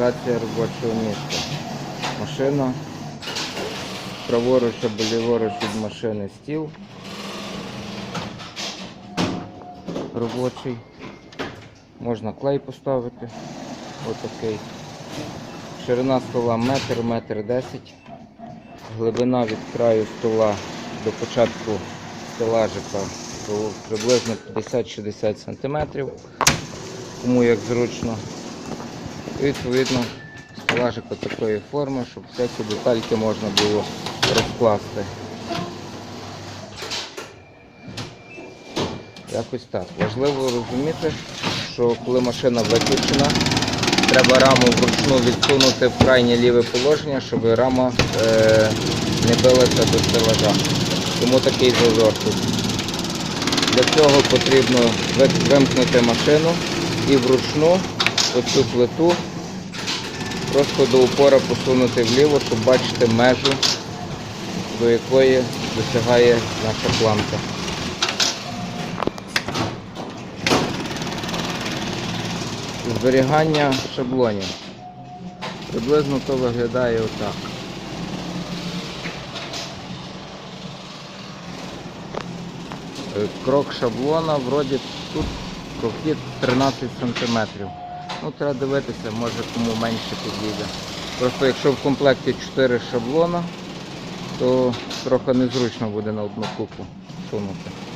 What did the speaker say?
організація робочого місця. Машина. Праворуч або ліворуч від машини стіл. Робочий. Можна клей поставити. Отакий. Ширина стола метр, метр десять. Глибина від краю стола до початку стелажика приблизно 50-60 см. Кому як зручно. І відповідно стелажик такої форми, щоб всякі детальки можна було розкласти. Якось так. Важливо розуміти, що коли машина виключена, треба раму вручну відсунути в крайнє ліве положення, щоб рама е, не билася до стелажа. Тому такий зазор тут. Для цього потрібно вимкнути машину і вручну оцю плиту просто до упора посунути вліво, щоб бачити межу, до якої досягає наша планка. Зберігання шаблонів. Приблизно то виглядає отак. Е, Крок шаблона, вроді тут прохід 13 см. Ну, треба дивитися, може кому менше підійде. Просто якщо в комплекті 4 шаблона, то трохи незручно буде на одну купу сунути.